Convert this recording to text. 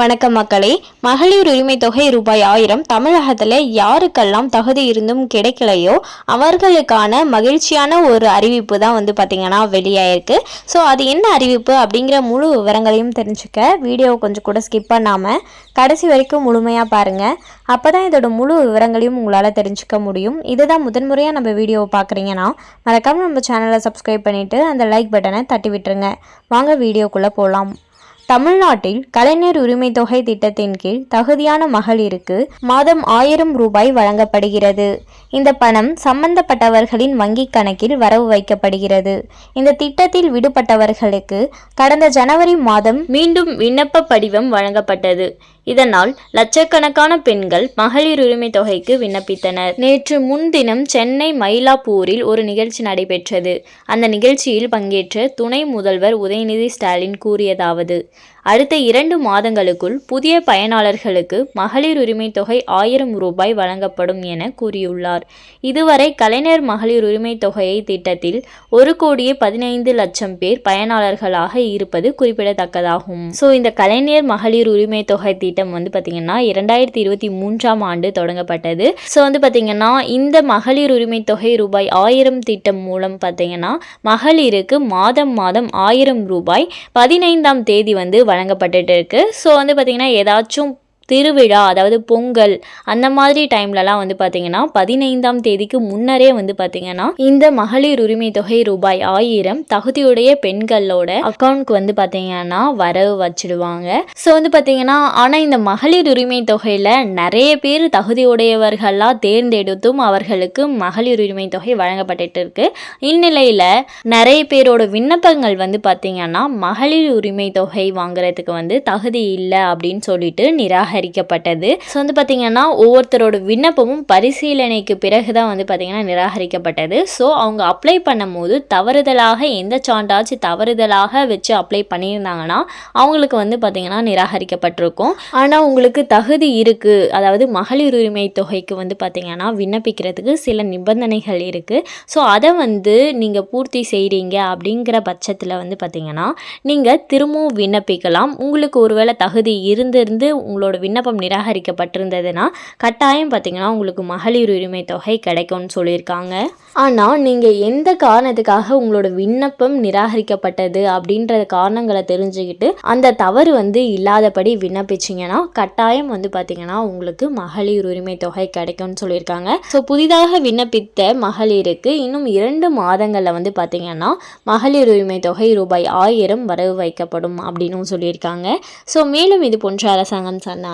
வணக்கம் மக்களே. மகளிர் உரிமை தொகை ரூபாய் ஆயிரம். தமிழகத்தில் யாருக்கெல்லாம் தகுதி இருந்தும் கிடைக்கலையோ அவர்களுக்கான மகிழ்ச்சியான ஒரு அறிவிப்பு தான் வந்து பார்த்திங்கன்னா வெளியாயிருக்கு. ஸோ அது என்ன அறிவிப்பு அப்படிங்கிற முழு விவரங்களையும் தெரிஞ்சுக்க வீடியோ கொஞ்சம் கூட ஸ்கிப் பண்ணாமல் கடைசி வரைக்கும் முழுமையாக பாருங்கள் அப்போ தான் இதோட முழு விவரங்களையும் உங்களால் தெரிஞ்சுக்க முடியும். இதுதான் முதன்முறையாக நம்ம வீடியோவை பார்க்குறீங்கன்னா மறக்காமல் நம்ம சேனலை சப்ஸ்கிரைப் பண்ணிவிட்டு அந்த லைக் பட்டனை தட்டி விட்டுருங்க. வாங்க வீடியோக்குள்ளே போகலாம் தமிழ்நாட்டில் கலைஞர் உரிமை தொகை திட்டத்தின் கீழ் தகுதியான மகளிருக்கு மாதம் ஆயிரம் ரூபாய் வழங்கப்படுகிறது. இந்த பணம் சம்பந்தப்பட்டவர்களின் வங்கிக் கணக்கில் வரவு வைக்கப்படுகிறது. இந்த திட்டத்தில் விடுபட்டவர்களுக்கு கடந்த ஜனவரி மாதம் மீண்டும் விண்ணப்ப படிவம் வழங்கப்பட்டது. இதனால் லட்சக்கணக்கான பெண்கள் மகளிர் உரிமை தொகைக்கு விண்ணப்பித்தனர். நேற்று முன்தினம் சென்னை மயிலாப்பூரில் ஒரு நிகழ்ச்சி நடைபெற்றது. அந்த நிகழ்ச்சியில் பங்கேற்ற துணை முதல்வர் உதயநிதி ஸ்டாலின் கூறியதாவது அடுத்த இரண்டு மாதங்களுக்குள் புதிய பயனாளர்களுக்கு மகளிர் உரிமை தொகை ஆயிரம் ரூபாய் வழங்கப்படும் என கூறியுள்ளார். இதுவரை கலைஞர் மகளிர் உரிமை தொகையை திட்டத்தில் ஒரு கோடியே பதினைந்து லட்சம் பேர் பயனாளர்களாக இருப்பது குறிப்பிடத்தக்கதாகும். ஸோ இந்த கலைஞர் மகளிர் உரிமை தொகை திட்டம் வந்து பார்த்திங்கன்னா இரண்டாயிரத்தி இருபத்தி மூன்றாம் ஆண்டு தொடங்கப்பட்டது. ஸோ வந்து பார்த்திங்கன்னா இந்த மகளிர் உரிமை தொகை ரூபாய் ஆயிரம் திட்டம் மூலம் பார்த்திங்கன்னா மகளிருக்கு மாதம் மாதம் ஆயிரம் ரூபாய் பதினைந்தாம் தேதி வந்து வழங்கப்பட்டுட்டு இருக்குது ஸோ வந்து பார்த்திங்கன்னா ஏதாச்சும் திருவிழா அதாவது பொங்கல் அந்த மாதிரி டைம்லலாம் வந்து பார்த்திங்கன்னா பதினைந்தாம் தேதிக்கு முன்னரே வந்து பார்த்திங்கன்னா இந்த மகளிர் உரிமை தொகை ரூபாய் ஆயிரம் தகுதியுடைய பெண்களோட அக்கௌண்ட்க்கு வந்து பார்த்திங்கன்னா வரவு வச்சிடுவாங்க. ஸோ வந்து பார்த்திங்கன்னா ஆனால் இந்த மகளிர் உரிமை தொகையில் நிறைய பேர் தகுதியுடையவர்களாக தேர்ந்தெடுத்தும் அவர்களுக்கு மகளிர் உரிமை தொகை வழங்கப்பட்டுட்டு இருக்கு. இந்நிலையில் நிறைய பேரோட விண்ணப்பங்கள் வந்து பார்த்திங்கன்னா மகளிர் உரிமை தொகை வாங்குறதுக்கு வந்து தகுதி இல்லை அப்படின்னு சொல்லிட்டு நிராக நிராகரிக்கப்பட்டது. ஸோ வந்து பார்த்திங்கன்னா ஒவ்வொருத்தரோட விண்ணப்பமும் பரிசீலனைக்கு பிறகு தான் வந்து பார்த்திங்கன்னா நிராகரிக்கப்பட்டது. ஸோ அவங்க அப்ளை பண்ணும்போது தவறுதலாக எந்த சான்றாச்சும் தவறுதலாக வச்சு அப்ளை பண்ணியிருந்தாங்கன்னா அவங்களுக்கு வந்து பார்த்திங்கன்னா நிராகரிக்கப்பட்டிருக்கும். ஆனால் உங்களுக்கு தகுதி இருக்குது அதாவது மகளிர் உரிமை தொகைக்கு வந்து பார்த்திங்கன்னா விண்ணப்பிக்கிறதுக்கு சில நிபந்தனைகள் இருக்குது ஸோ அதை வந்து நீங்கள் பூர்த்தி செய்கிறீங்க அப்படிங்கிற பட்சத்தில் வந்து பார்த்திங்கன்னா நீங்கள் திரும்பவும் விண்ணப்பிக்கலாம். உங்களுக்கு ஒருவேளை தகுதி இருந்திருந்து உங்களோட விண்ணப்பம் நிராகரிக்கப்பட்டிருந்ததுன்னா கட்டாயம் பார்த்திங்கன்னா உங்களுக்கு மகளிர் உரிமை தொகை கிடைக்கும்னு சொல்லியிருக்காங்க. ஆனால் நீங்கள் எந்த காரணத்துக்காக உங்களோட விண்ணப்பம் நிராகரிக்கப்பட்டது அப்படின்ற காரணங்களை தெரிஞ்சுக்கிட்டு அந்த தவறு வந்து இல்லாதபடி விண்ணப்பிச்சிங்கன்னா கட்டாயம் வந்து பார்த்திங்கன்னா உங்களுக்கு மகளிர் உரிமை தொகை கிடைக்கும்னு சொல்லியிருக்காங்க. ஸோ புதிதாக விண்ணப்பித்த மகளிருக்கு இன்னும் இரண்டு மாதங்களில் வந்து பார்த்திங்கன்னா மகளிர் உரிமை தொகை ரூபாய் ஆயிரம் வரவு வைக்கப்படும் அப்படின்னு சொல்லியிருக்காங்க. ஸோ மேலும் இது போன்ற அரசாங்கம் சார்ந்த